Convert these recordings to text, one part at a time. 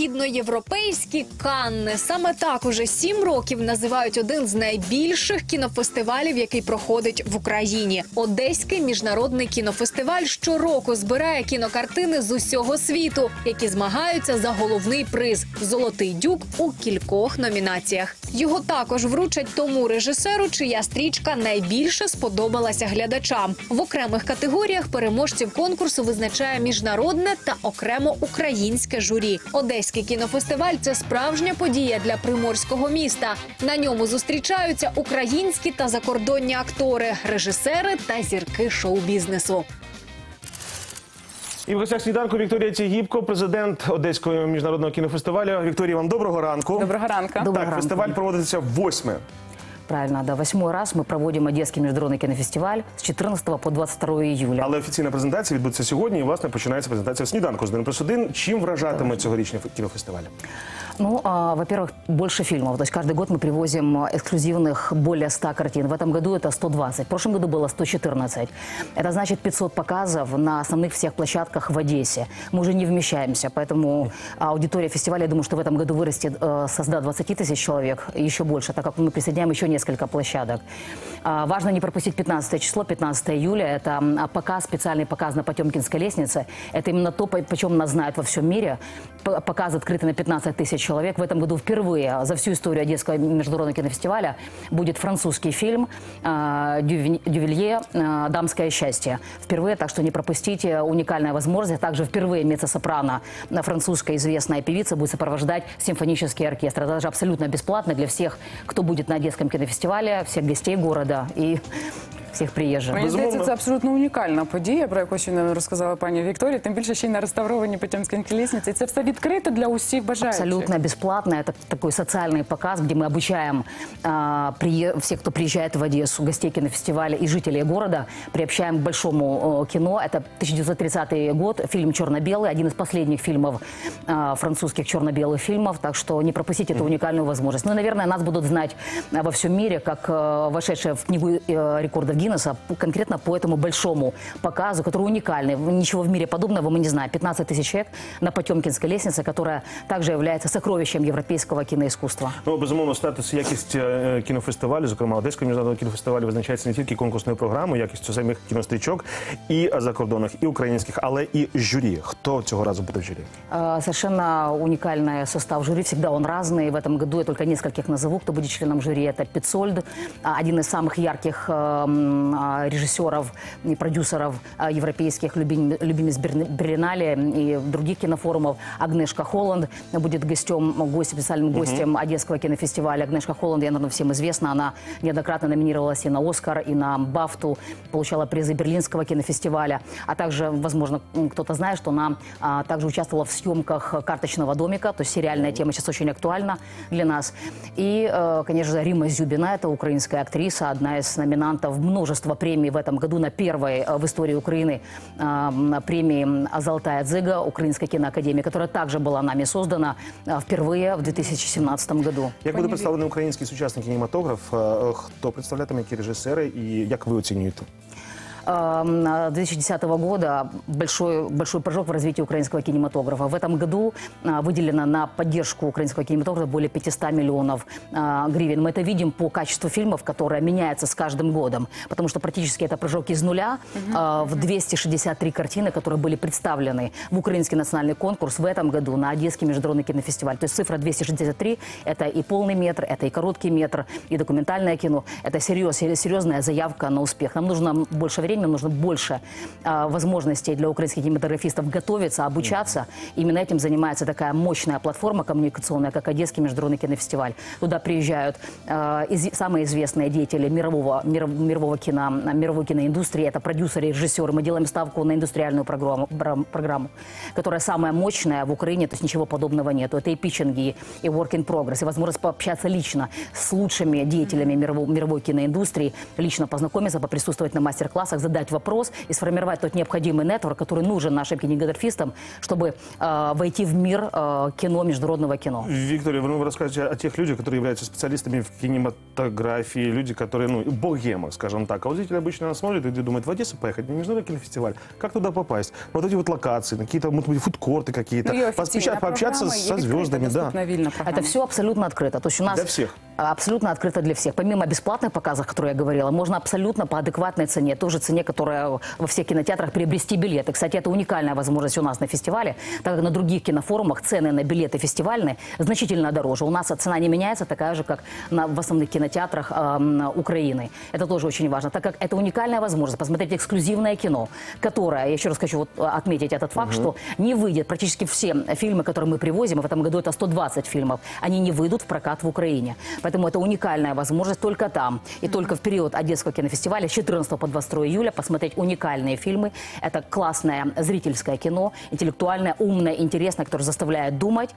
Східноєвропейські Канни. Саме так уже сім років називають один з найбільших кінофестивалів, який проходить в Україні. Одеський міжнародний кінофестиваль щороку збирає кінокартини з усього світу, які змагаються за головний приз Золотий дюк у кількох номінаціях. Його також вручать тому режисеру, чия стрічка найбільше сподобалася глядачам. В окремих категоріях переможців конкурсу визначає міжнародне та окремо українське журі. Одеський кінофестиваль це справжня подія для приморського міста. На ньому зустрічаються українські та закордонні актори, режисери та зірки шоу-бізнесу. І в гостях сніданку Вікторія Цігіпко, президент Одеського міжнародного кінофестивалю. Вікторія, вам доброго ранку. Доброго ранку. Так, ранку. фестиваль проводиться восьме. Правильно, да. Восьмой раз мы проводим Одесский международный кинофестиваль с 14 по 22 июля. Але офіційна презентація відбудеться сьогодні. І власне починається презентація сніданку з 1 плюс 1. Чим вражатиме цьогорічний кінофестиваль? Ну, а, во-первых, больше фильмов. То есть каждый год мы привозим а, эксклюзивных более 100 картин. В этом году это 120. В прошлом году было 114. Это значит 500 показов на основных всех площадках в Одессе. Мы уже не вмещаемся, поэтому аудитория фестиваля, я думаю, что в этом году вырастет э, со 120 тысяч человек, еще больше, так как мы присоединяем еще несколько площадок. А, Важно не пропустить 15 число, 15 июля. Это м, показ, специальный показ на Потемкинской лестнице. Это именно то, по- почем нас знают во всем мире. Показ открытый на 15 тысяч человек. В этом году впервые за всю историю Одесского международного кинофестиваля будет французский фильм а, Дювин- Дювилье а, «Дамское счастье». Впервые, так что не пропустите. Уникальная возможность. Также впервые меццо-сопрано, а, французская известная певица, будет сопровождать симфонический оркестр. Это даже абсолютно бесплатно для всех, кто будет на Одесском кинофестивале, всех гостей города и всех приезжих. Мені Безумовно. здається, це абсолютно унікальна подія, про яку щойно розказала пані Вікторія. Тим більше ще й на реставрованій Потємській лісниці. Це все відкрито для усіх бажаючих. Абсолютно бесплатно. Это такой социальный показ, где мы обучаем а, прие- всех, кто приезжает в Одессу, гостей кинофестиваля и жителей города, приобщаем к большому э, кино. Это 1930 год, фильм «Черно-белый», один из последних фильмов, а, французских черно-белых фильмов, так что не пропустите эту уникальную возможность. Ну и, наверное, нас будут знать а, во всем мире, как э, вошедшая в книгу э, рекордов Гиннесса, конкретно по этому большому показу, который уникальный. Ничего в мире подобного мы не знаем. 15 тысяч человек на Потемкинской лестнице, которая также является сокровищем европейского киноискусства. Ну, безумовно, статус і якість е, кінофестивалю, зокрема Одеського міжнародного кінофестивалю, визначається не тільки конкурсною програмою, якістю самих кінострічок і закордонних, і українських, але і журі. Хто цього разу буде в журі? Э, Совершенно уникальный состав жюри, всегда он разный. В этом году я только нескольких назову, кто будет членом жюри. Это Петцольд, а, один из самых ярких э, м, а, режиссеров и продюсеров а, европейских, любим- любимец Берлинале и других кинофорумов. Агнешка Холланд будет гостем, гостем, специальным гостем Одесского кинофестиваля. Агнешка Холланд, я, наверное, всем известна, она неоднократно номинировалась и на «Оскар», и на «Бафту», получала призы Берлинского кинофестиваля. А также, возможно, кто-то знает, что она а, также участвовала в съемках «Карточного домика», то есть сериальная тема сейчас очень актуальна для нас. И, э, конечно же, Рима Зюбина, это украинская актриса, одна из номинантов множества премий в этом году на первой э, в истории Украины э, м, премии «Золотая дзига» Украинской киноакадемии, которая также была нами создана э, впервые в 2017 году. Як буде представлений український сучасний кінематограф? Е, Хто представлятиме, які режисери, і як ви оцінюєте? Эм, 2010 года большой, большой прыжок в развитии украинского кинематографа. В этом году а, выделено на поддержку украинского кинематографа более 500 миллионов а, гривен. Мы это видим по качеству фильмов, которое меняется с каждым годом, потому что практически это прыжок из нуля а, в 263 картины, которые были представлены в украинский национальный конкурс в этом году на Одесский международный кинофестиваль. То есть цифра 263 – это и полный метр, это и короткий метр, и документальное кино. Это серьез, серьезная заявка на успех. Нам нужно больше времени, нам нужно больше а, возможностей для украинских кинематографистов готовиться, обучаться. Именно этим занимается такая мощная платформа коммуникационная, как Одесский международный кинофестиваль. Туда приезжают а, из- самые известные деятели мирового, миров- мирового кино, мировой киноиндустрии. Это продюсеры, режиссеры. Мы делаем ставку на индустриальную программу, программу, которая самая мощная в Украине, то есть ничего подобного нету. Это и питчинги, и work in progress, и возможность пообщаться лично с лучшими деятелями мировой, мировой киноиндустрии, лично познакомиться, поприсутствовать на мастер-классах задать вопрос и сформировать тот необходимый нетворк, который нужен нашим кинематографистам, чтобы э, войти в мир э, кино, международного кино. Виктория, вы расскажете о тех людях, которые являются специалистами в кинематографии, люди, которые, ну, богема, скажем так. А вот зритель обычно нас смотрит и думает, в Одессу поехать, на международный кинофестиваль, как туда попасть? Вот эти вот локации, на какие-то, может быть, фудкорты какие-то, Ну, і офіційна Поспечать, пообщаться програма, є со відкрита, звездами, да. доступна вільна програма. Это все абсолютно открыто. То есть у нас Для всех. а, абсолютно открыто для всех. Помимо бесплатных показов, которые я говорила, можно абсолютно по адекватной цене, той же цене, которая во всех кинотеатрах, приобрести билеты. Кстати, это уникальная возможность у нас на фестивале, так как на других кинофорумах цены на билеты фестивальные значительно дороже. У нас цена не меняется, такая же, как на, в основных кинотеатрах эм, Украины. Это тоже очень важно, так как это уникальная возможность посмотреть эксклюзивное кино, которое, я еще раз хочу вот отметить этот факт, что не выйдет практически все фильмы, которые мы привозим, в этом году это 120 фильмов, они не выйдут в прокат в Украине. Поэтому это уникальная возможность только там и только в период Одесского кинофестиваля с 14 по 22 июля посмотреть уникальные фильмы. Это классное зрительское кино, интеллектуальное, умное, интересное, которое заставляет думать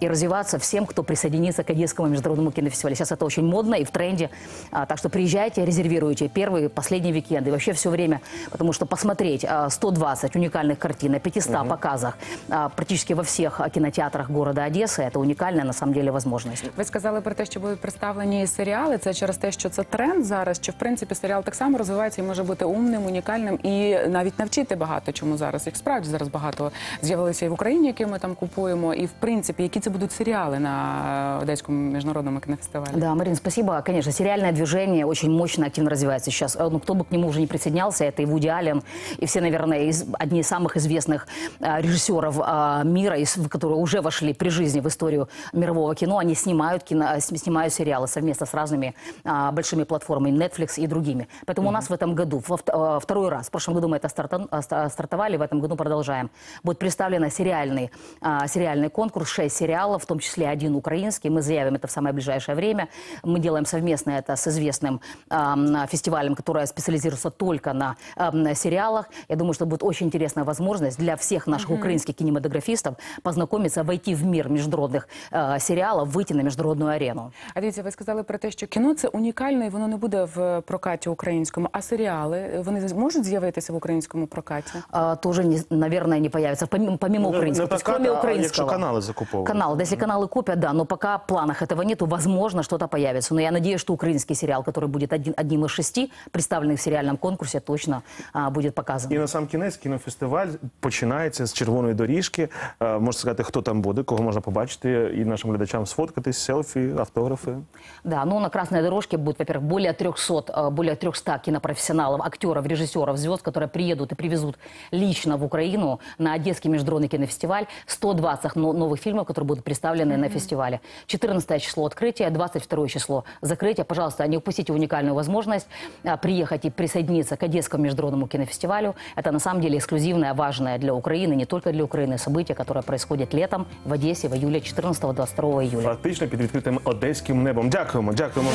и развиваться всем, кто присоединится к Одесскому международному кинофестивалю. Сейчас это очень модно и в тренде. А, так что приезжайте, резервируйте первый, последний уикенд и вообще все время, потому что посмотреть а, 120 уникальных картин на 500 показах а, практически во всех а, кинотеатрах города Одессы, это уникальная на самом деле возможность. Ви сказали про те, що будуть представлені серіали. Це через те, що це тренд зараз. Чи в принципі серіал так само розвивається і може бути умним, унікальним і навіть навчити багато чому зараз. Їх справді зараз багато з'явилися і в Україні, які ми там купуємо. І в принципі, які це будуть серіали на Одеському міжнародному кінофестивалі? Да, Марин, спасибо. Конечно, сериальное движение очень мощно, активно развивается сейчас. Э, Ну, кто бы к нему уже не присоединялся, это и Вуди Аллен, и все, наверное, из, одни из самых известных э, режиссеров э, мира, из, в которые уже вошли при жизни в историю мирового кино. Они снимают, кино, э, с- снимают сериалы совместно с разными э, большими платформами, Netflix и другими. Поэтому у нас в этом году, во э, второй раз, в прошлом году мы это старта- э, ста- стартовали, в этом году продолжаем, будет представлен сериальный, э, сериальный конкурс, 6 сериалов, в том числе один украинский. Мы заявим это в самое ближайшее время. Мы делаем совместно это с известным эм, фестивалем, который специализируется только на эм, сериалах. Я думаю, что будет очень интересная возможность для всех наших украинских кинематографистов познакомиться, войти в мир международных э, сериалов, выйти на международную арену. А дивіться, ви сказали про те, що кіно це унікальне, і воно не буде в прокаті українському. А серіали вони можуть з'явитися в українському прокаті? А, тоже, не- наверное, не появится. Помимо, помимо Ну, украинского. не То есть, прокат, кроме а украинского. якщо канали закуповують. Канал. Да, если каналы купят, да. Но пока в планах этого нету, возможно, что-то появится. Но я надеюсь, что украинский сериал, который будет один, одним из шести представленных в сериальном конкурсе, точно а, будет показан. І на сам кінець кінофестиваль починається з червоної доріжки. Е, Можете сказати, хто там буде, кого можна побачити, і нашим глядачам сфоткатись, селфі, автографи. Да, ну на красной дорожке будет, во-первых, более 300, э, более 300 кинопрофессионалов, актеров, режиссеров, звезд, которые приедут и привезут лично в Украину на Одесский международный кинофестиваль 120 но- новых фильмов, которые будут представлены на фестивале. 14 число открытия, 22 число закрытия. Пожалуйста, не упустите уникальную возможность а, приехать и присоединиться к Одесскому международному кинофестивалю. Это на самом деле эксклюзивное, важное для Украины, не только для Украины, событие, которое происходит летом в Одессе в июле 14-22 июля. Фактично під відкритим одеським небом. Дякуємо, дякуємо.